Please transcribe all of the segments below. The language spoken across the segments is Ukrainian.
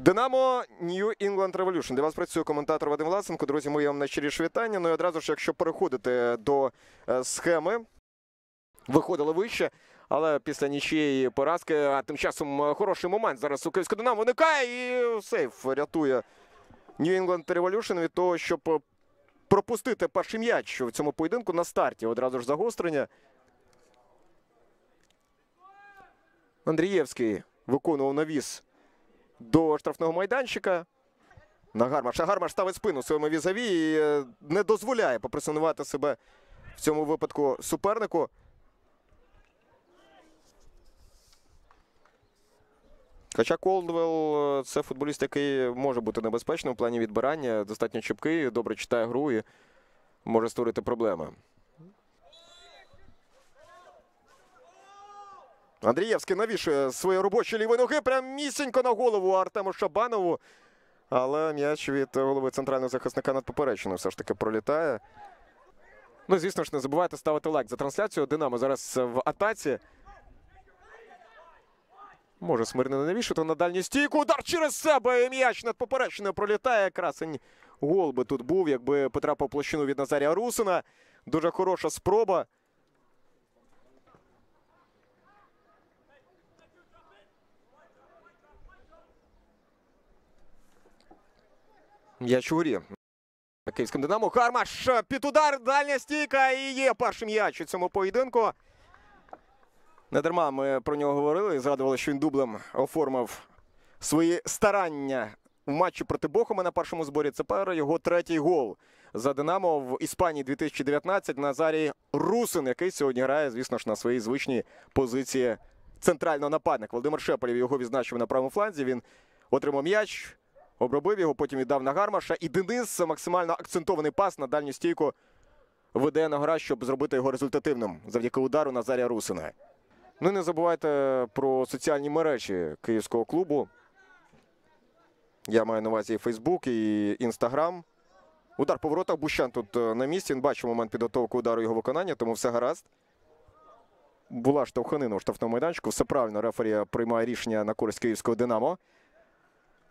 Динамо New England Revolution. Для вас працює коментатор Вадим Власенко. Друзі, мої вам найщиріші вітання. Ну і одразу ж, якщо переходити до е, схеми, виходили вище. Але після нічієї поразки, а тим часом е, хороший момент зараз у Київського Динамо виникає і сейф рятує New England Revolution від того, щоб е, пропустити перший м'яч в цьому поєдинку на старті. Одразу ж загострення. Андрієвський виконував навіс до штрафного майданчика. На Гармаша. Гармаш ставить спину своєму візаві і е, не дозволяє попресонувати себе в цьому випадку супернику. Хоча Колдвелл е, це футболіст, який може бути небезпечним в плані відбирання, достатньо чіпкий, добре читає гру і може створити проблеми. Андрієвський навішує своє робочі лівої ноги прям місінько на голову Артему Шабанову. Але м'яч від голови центрального захисника над поперечиною все ж таки пролітає. Ну, звісно ж, не забувайте ставити лайк за трансляцію. Динамо зараз в атаці. Може Смирнина навішати на дальню стійку. Удар через себе. І м'яч над поперечиною пролітає. Красень гол би тут був, якби потрапив площину від Назарія Русина. Дуже хороша спроба. У. Київським Динамо. Хармаш під удар, дальня стійка і є перший м'яч у цьому поєдинку. Не дарма ми про нього говорили згадували, що він дублем оформив свої старання в матчі проти Бохума на першому зборі. Це пара його третій гол за Динамо в Іспанії 2019 Назарій Русин, який сьогодні грає, звісно ж, на своїй звичній позиції центрального нападника. Володимир Шепелєв його відзначив на правому фланзі. Він отримав м'яч, обробив його, потім віддав на Гармаша. І Денис максимально акцентований пас на дальню стійку веде на гра, щоб зробити його результативним завдяки удару Назарія Русина. Ну і не забувайте про соціальні мережі київського клубу. Я маю на увазі і Фейсбук, і Інстаграм. Удар по воротах. Бущан тут е, на місці. Він бачив момент підготовки удару його виконання, тому все гаразд. Була штовханина у штрафному майданчику. Все правильно, рефері приймає рішення на користь київського Динамо.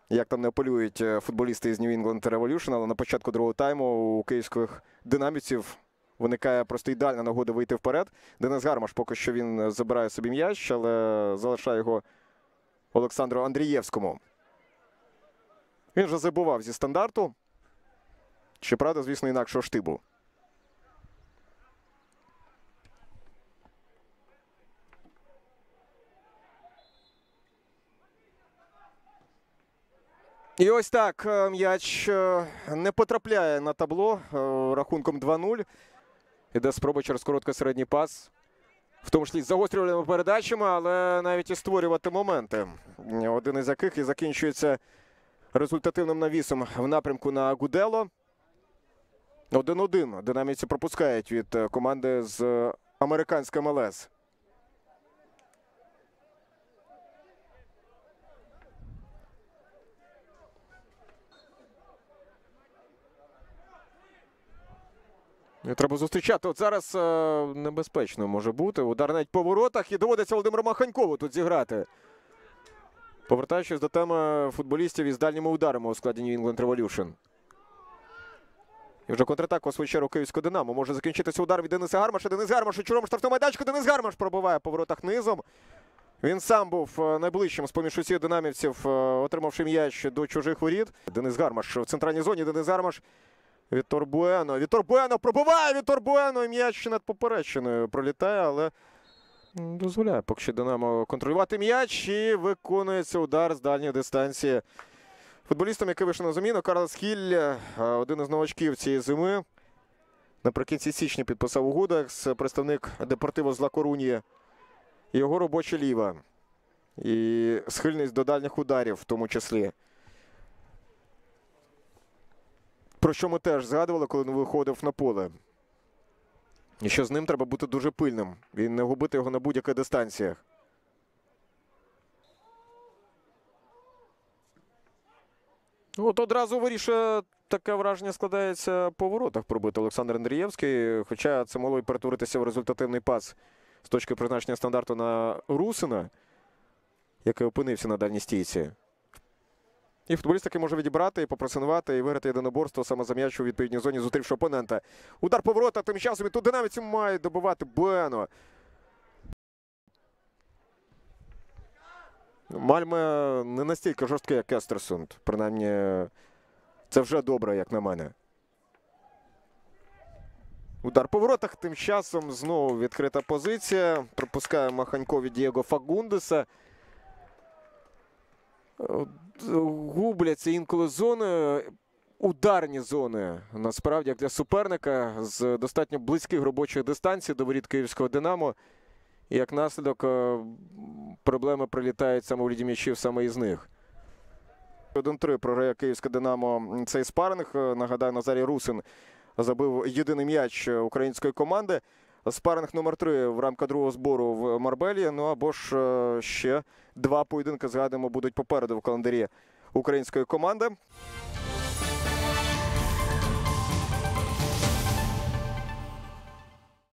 Як там не апелюють е, футболісти з New England Revolution, але на початку другого тайму у київських динамівців виникає просто ідеальна нагода вийти вперед. Денис Гармаш поки що він забирає собі м'яч, але залишає його Олександру Андрієвському. Він вже забував зі стандарту. Щоправда, звісно, інакшого штибу. І ось так е, м'яч е, не потрапляє на табло е, рахунком 2-0. Іде спроба через короткий середній пас. В тому числі з загострювальними передачами, але навіть і створювати моменти. Один із яких і закінчується результативним навісом в напрямку на Гудело. 1-1. Динаміці пропускають від команди з е, МЛС. І Треба зустрічати. От зараз е, небезпечно може бути. Удар навіть по воротах і доводиться Володимиру Маханькову тут зіграти. Повертаючись до теми футболістів із дальніми ударами у складі New England Revolution. І вже контратаку свою чергу Київського Динамо. Може закінчитися удар від Дениса Гармаша. Денис Гармаш у чужому штрафному майданчику. Денис Гармаш пробиває по воротах низом. Він сам був е, найближчим з поміж усіх динамівців, е, отримавши м'яч до чужих воріт. Денис Гармаш в центральній зоні. Денис Гармаш. Вітор Буено. Вітор Буено пробиває Вітор Буено. І м'яч над поперечиною пролітає, але дозволяє поки що Динамо контролювати м'яч і виконується удар з дальньої дистанції. Футболістом, який вийшов на заміну, Карлос Хіль, е, один із новачків цієї зими. Наприкінці січня підписав угоду з представник Депортиво з Лакорунії. Його робоча ліва. І схильність до дальніх ударів, в тому числі. Про що ми теж згадували, коли він виходив на поле. І що з ним треба бути дуже пильним і не губити його на будь-яких дистанціях. Ну, От одразу вирішує таке враження складається по воротах пробити Олександр Андрієвський. Хоча це могло й перетворитися в результативний пас з точки призначення стандарту на Русина, який опинився на дальній стійці. І футболіст таки може відібрати, і попрацювати, і виграти єдиноборство саме за м'яч у відповідній зоні, зустрівши опонента. Удар поворота, тим часом і тут динаміці мають добивати Бено. Мальме не настільки жорсткий, як Естерсунд. Принаймні, це вже добре, як на мене. Удар по воротах. Тим часом знову відкрита позиція. Пропускає Маханько від Дієго Фагундеса. От, Губляться інколи зони. Ударні зони насправді як для суперника з достатньо близьких робочих дистанцій до воріт київського Динамо. Як наслідок е, проблеми прилітають саме у ліді м'ячів саме із них. 1-3 програє київське Динамо цей спаринг. Е, Нагадаю, Назарій Русин забив єдиний м'яч е, української команди. Спаринг номер 3 в рамках другого збору в Марбелі. Ну або ж е, ще два поєдинки, згадуємо, будуть попереду в календарі української команди.